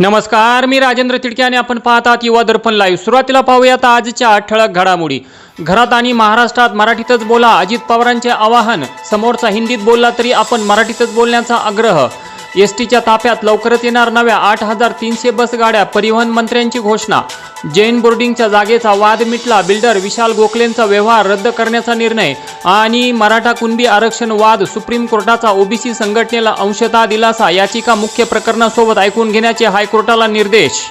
नमस्कार मी राजेंद्र तिडके आणि आपण पाहतात युवा दर्पण लाईव्ह सुरुवातीला पाहूयात आजच्या ठळक घडामोडी. घरात आणि महाराष्ट्रात मराठीतच बोला अजित पवारांचे आवाहन. समोरचा हिंदीत बोलला तरी आपण मराठीतच बोलण्याचा आग्रह. एस टीच्या ताफ्यात लवकरच येणार नव्या आठ हजार तीनशे बस गाड्या परिवहन मंत्र्यांची घोषणा. जैन बोर्डिंगच्या जागेचा वाद मिटला. बिल्डर विशाल गोखलेंचा व्यवहार रद्द करण्याचा निर्णय आणि मराठा कुणबी आरक्षण वाद सुप्रीम कोर्टाचा ओबीसी संघटनेला अंशतः दिलासा याचिका मुख्य प्रकरणासोबत ऐकून घेण्याचे हायकोर्टाला निर्देश.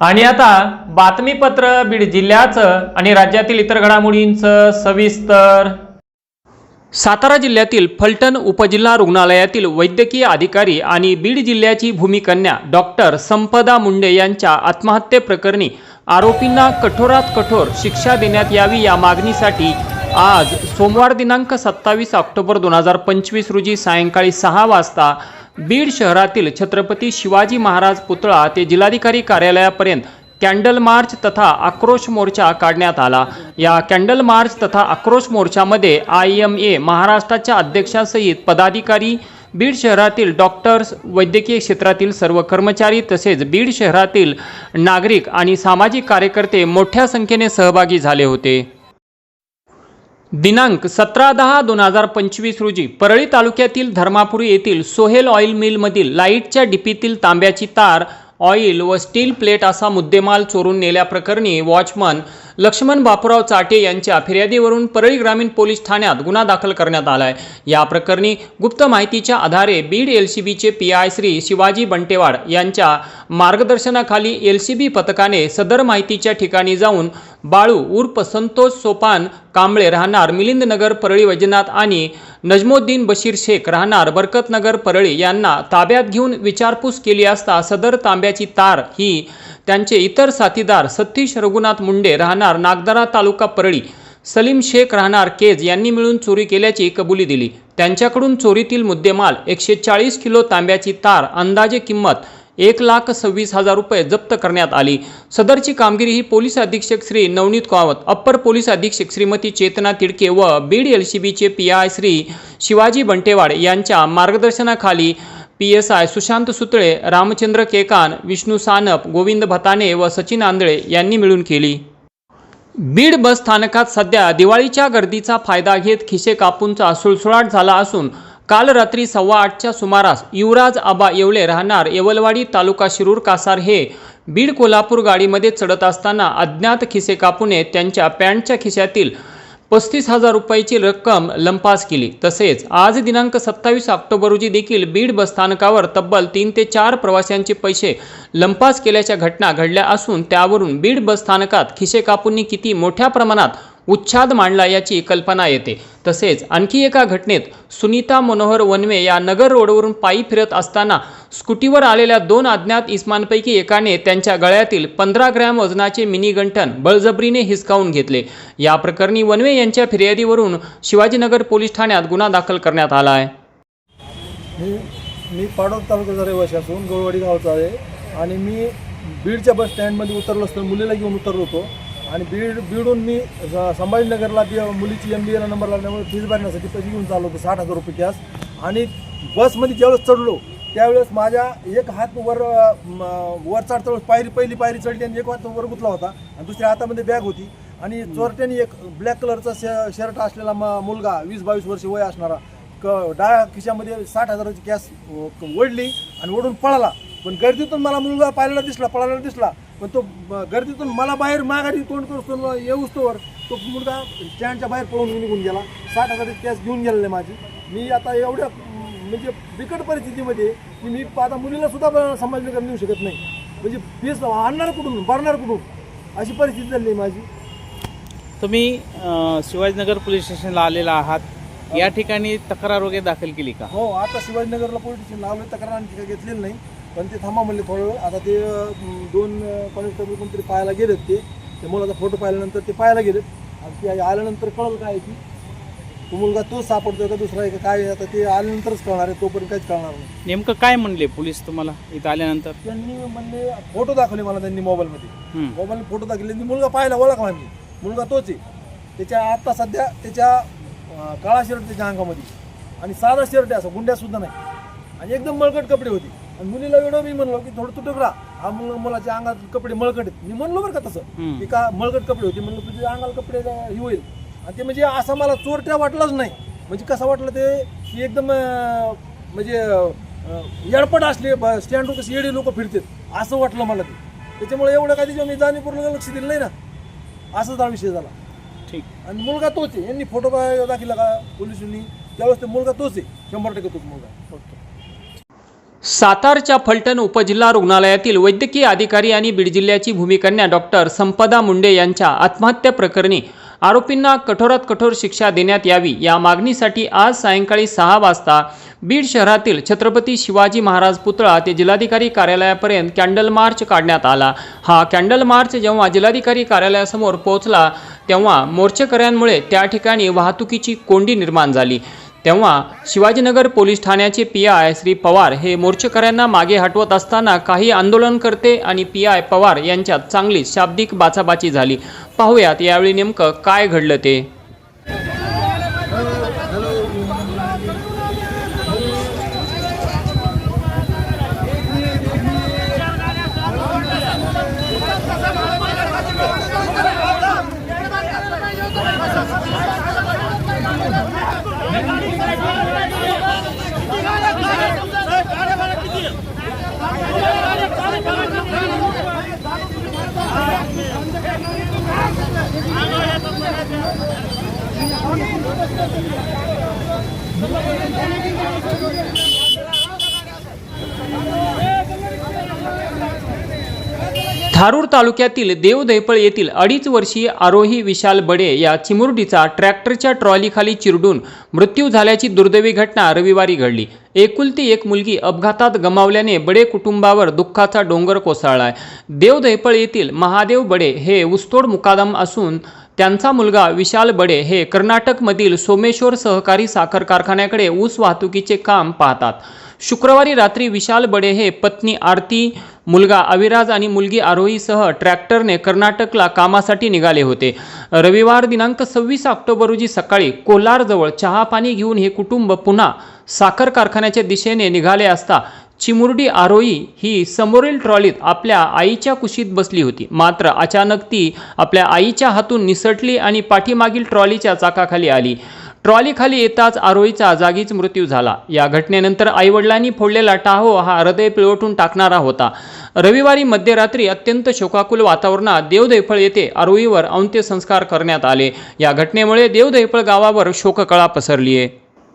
आणि आता बातमीपत्र बीड जिल्ह्याचं आणि राज्यातील इतर घडामोडींचं सविस्तर सातारा जिल्ह्यातील फलटण उपजिल्हा रुग्णालयातील वैद्यकीय अधिकारी आणि बीड जिल्ह्याची भूमिकन्या डॉक्टर संपदा मुंडे यांच्या आत्महत्येप्रकरणी आरोपींना कठोरात कठोर शिक्षा देण्यात यावी या मागणीसाठी आज सोमवार दिनांक सत्तावीस ऑक्टोबर दोन हजार पंचवीस रोजी सायंकाळी सहा वाजता बीड शहरातील छत्रपती शिवाजी महाराज पुतळा ते जिल्हाधिकारी कार्यालयापर्यंत कॅन्डल मार्च तथा आक्रोश मोर्चा काढण्यात आला. या कॅन्डल मार्च तथा आक्रोश मोर्चामध्ये आय एम ए महाराष्ट्राच्या अध्यक्षासहित पदाधिकारी बीड शहरातील डॉक्टर्स वैद्यकीय क्षेत्रातील सर्व कर्मचारी तसेच बीड शहरातील नागरिक आणि सामाजिक कार्यकर्ते मोठ्या संख्येने सहभागी झाले होते. दिनांक सतरा दहा दोन हजार पंचवीस रोजी परळी तालुक्यातील धर्मापुरी येथील सोहेल ऑइल मिलमधील लाईटच्या डिपीतील तांब्याची तार ऑइल व स्टील प्लेट असा मुद्देमाल चोरून नेल्याप्रकरणी वॉचमन लक्ष्मण बापूराव चाटे यांच्या फिर्यादीवरून परळी ग्रामीण पोलीस ठाण्यात गुन्हा दाखल करण्यात आला आहे या प्रकरणी गुप्त माहितीच्या आधारे बीड एल सी बीचे पी आय श्री शिवाजी बंटेवाड यांच्या मार्गदर्शनाखाली एल सी बी पथकाने सदर माहितीच्या ठिकाणी जाऊन बाळू उर्फ संतोष सोपान कांबळे राहणार मिलिंदनगर परळी वैजनाथ आणि नजमुद्दीन बशीर शेख राहणार बरकतनगर परळी यांना ताब्यात घेऊन विचारपूस केली असता सदर तांब्याची तार ही त्यांचे इतर साथीदार सतीश रघुनाथ मुंडे राहणार नागदरा तालुका परळी सलीम शेख राहणार केज यांनी मिळून चोरी केल्याची कबुली दिली. त्यांच्याकडून चोरीतील मुद्देमाल एकशे चाळीस किलो तांब्याची तार अंदाजे किंमत एक लाख सव्वीस हजार रुपये जप्त करण्यात आली. सदरची कामगिरी ही पोलीस अधीक्षक श्री नवनीत कावत अप्पर पोलीस अधीक्षक श्रीमती चेतना तिडके व बीड एल सी बीचे पी आय श्री शिवाजी बंटेवाड यांच्या मार्गदर्शनाखाली P S I Sushant Sutale Ramchandra Kekan Vishnu Sanap Govind Bhatane व सचिन आंधळे यांनी मिळून केली. बीड बस स्थानकात सध्या दिवाळीच्या गर्दीचा फायदा घेत खिसे कापूंचा सुळसुळाट झाला असून काल रात्री सव्वा आठच्या सुमारास युवराज आबा येवले राहणार येवलवाडी तालुका शिरूर कासार हे बीड कोल्हापूर गाडीमध्ये चढत असताना अज्ञात खिसे कापूने त्यांच्या पॅन्टच्या खिशातील पस्तीस हजार रुपयाची रक्कम लंपास केली. तसेच आज दिनांक सत्तावीस ऑक्टोबर रोजी देखील बीड बसस्थानकावर तब्बल तीन ते चार प्रवाशांचे पैसे लंपास केल्याच्या घटना घडल्या असून त्यावरून बीड बसस्थानकात खिसे कापूंनी किती मोठ्या प्रमाणात उच्छाद मांडला याची कल्पना येते. तसेच आणखी एका घटनेत सुनीता मनोहर वनवे या नगर रोडवरून पायी फिरत असताना स्कूटीवर आलेल्या दोन अज्ञात इस्मांपैकी एकाने त्यांच्या गळ्यातील पंधरा ग्रॅम वजनाचे मिनी गंठन बळजबरीने हिसकावून घेतले. या प्रकरणी वनवे यांच्या फिर्यादीवरून शिवाजीनगर पोलीस ठाण्यात गुन्हा दाखल करण्यात आला आहे. मी मी पाडोद तालुक्याचा रहिवासी असून गोळवाडी गावचा आहे. आणि मी बीडच्या बस स्टँडमध्ये उतरलो असतो मुलीला घेऊन उतरलो होतो. आणि बीड बीडून मी संभाजीनगरला ती मुलीची एम बी एला नंबर लागल्यामुळे फीज भरण्यासाठी पैसे घेऊन चाललो होतो साठ हजार रुपये कॅश आणि बसमध्ये ज्यावेळेस चढलो त्यावेळेस माझ्या एक हात वर वर चढता पायरी पहिली पायरी चढली आणि एक हात वर गुतला होता आणि दुसऱ्या हातामध्ये बॅग होती. आणि चोरट्याने एक ब्लॅक कलरचा श शर्ट असलेला म मुलगा वीस बावीस वर्ष वय असणारा क डाळ्या खिशामध्ये साठ हजाराची कॅश ओढली आणि ओढून पळाला. पण गर्दीतून मला मुलगा पाहिलेला दिसला पळालेला दिसला. पण तो गर्दीतून मला बाहेर माघारी तोंड करतो येऊस तोवर तो मुलगा स्टँडच्या बाहेर पळून निघून गेला. साठ हजाराची कॅश घेऊन गेलेली माझी. मी आता एवढ्या म्हणजे बिकट परिस्थितीमध्ये की मी आता मुलीला सुद्धा संभाजीनगर नेऊ शकत नाही. म्हणजे फीस आणणार कुठून भरणार कुठून? अशी परिस्थिती झाली आहे माझी. तुम्ही शिवाजीनगर पोलीस स्टेशनला आलेला आहात. या ठिकाणी तक्रार वगैरे दाखल केली का? हो आता शिवाजीनगरला पोलीस स्टेशनला आलोय तक्रार आणखी घेतलेली नाही. पण ते थांबा म्हणले थोडं वेळ. आता ते दोन कॉन्स्टेबल कोणतरी पाहायला गेलेत ते. ते मुलाचा फोटो पाहिल्यानंतर ते पाहायला गेलेत. आणि ते आल्यानंतर कळलं काय की तो मुलगा तोच सापडतोय का दुसरा आहे का काय आता ते आल्यानंतरच कळणार आहे. तोपर्यंत काहीच कळणार नाही. नेमकं काय म्हणले पोलीस तुम्हाला इथं आल्यानंतर? त्यांनी म्हणले फोटो दाखवले मला त्यांनी मोबाईलमध्ये. मोबाईल फोटो दाखवले. त्यांनी मुलगा पाहिला ओळखला मी मुलगा तोच आहे. त्याच्या आता सध्या त्याच्या अं, काळा शर्ट त्याच्या अंगामध्ये. आणि साधा शर्ट आहे असं गुंड्या सुद्धा नाही. आणि एकदम मळकट कपडे होते. आणि मुलीला एवढं मी म्हणलो की थोडं तुटक राहा. हा मुलं मुलाच्या अंगात कपडे मळकट आहेत. मी म्हणलो बरं का तसं. की का मळकट कपडे होते? म्हणलं तुझ्या अंगाला कपडे हे होईल. आणि ते म्हणजे असं मला चोरट्या वाटलंच नाही. म्हणजे कसं वाटलं ते की एकदम अं, म्हणजे अं, येडपट असले स्टँडवर कसे येडे लोक फिरतात. असं वाटलं मला ते. त्याच्यामुळे एवढं काय त्याच्यावर मी जाणीवपूर्वक लक्ष दिलं नाही ना. असाच हा विषय झाला. ठीक. आणि मुलगा तोच आहे. यांनी फोटो दाखिला का? पोलिसांनी. त्यावेळेस ते मुलगा तोच आहे. शंभर टक्के तोच मुलगा. ओके. सातारच्या फलटण उपजिल्हा रुग्णालयातील वैद्यकीय अधिकारी आणि बीड जिल्ह्याची भूमिकन्या डॉक्टर संपदा मुंडे यांच्या आत्महत्या प्रकरणी आरोपींना कठोरात कठोर शिक्षा देण्यात यावी या मागणीसाठी आज सायंकाळी सहा वाजता बीड शहरातील छत्रपती शिवाजी महाराज पुतळा ते जिल्हाधिकारी कार्यालयापर्यंत कॅन्डल मार्च काढण्यात आला. हा कॅन्डल मार्च जेव्हा जिल्हाधिकारी कार्यालयासमोर पोहोचला तेव्हा मोर्चेकऱ्यांमुळे त्या ठिकाणी वाहतुकीची कोंडी निर्माण झाली. तेव्हा शिवाजीनगर पोलीस ठाण्याचे पी आय श्री पवार हे मोर्चेकऱ्यांना मागे हटवत असताना काही आंदोलनकर्ते आणि पी आय पवार यांच्यात चांगली शाब्दिक बाचाबाची झाली. पाहूयात यावेळी नेमकं काय घडलं ते. धारूर तालुक्यातील देवदैपळ येथील अडीच वर्षीय आरोही विशाल बडे या चिमुरडीचा ट्रॅक्टरच्या ट्रॉलीखाली चिरडून मृत्यू झाल्याची दुर्दैवी घटना रविवारी घडली. एकुलती एक मुलगी अपघातात गमावल्याने बडे कुटुंबावर दुःखाचा डोंगर कोसळलाय. देवदैपळ येथील महादेव बडे हे उस्तोड मुकादम असून त्यांचा मुलगा विशाल बडे हे कर्नाटकमधील सोमेश्वर सहकारी साखर कारखान्याकडे ऊस वाहतुकीचे काम पाहतात. शुक्रवारी रात्री विशाल बडे हे पत्नी आरती मुलगा अविराज आणि मुलगी आरोहीसह ट्रॅक्टरने कर्नाटकला कामासाठी निघाले होते. रविवार दिनांक सव्वीस ऑक्टोबर रोजी सकाळी कोलारजवळ चहा पाणी घेऊन हे कुटुंब पुन्हा साखर कारखान्याच्या दिशेने निघाले असता चिमुरडी आरोई ही समोरील ट्रॉलीत आपल्या आईच्या कुशीत बसली होती. मात्र अचानक ती आपल्या आईच्या हातून निसटली आणि पाठीमागील ट्रॉलीच्या चाकाखाली आली. ट्रॉलीखाली येताच आरोईचा जागीच मृत्यू झाला. या घटनेनंतर आईवडिलांनी फोडलेला टाहो हा हृदय पिळवटून टाकणारा होता. रविवारी मध्यरात्री अत्यंत शोकाकुल वातावरणात देवदैफळ येथे आरोईवर अंत्यसंस्कार करण्यात आले. या घटनेमुळे देवदैफळ गावावर शोककळा पसरली आहे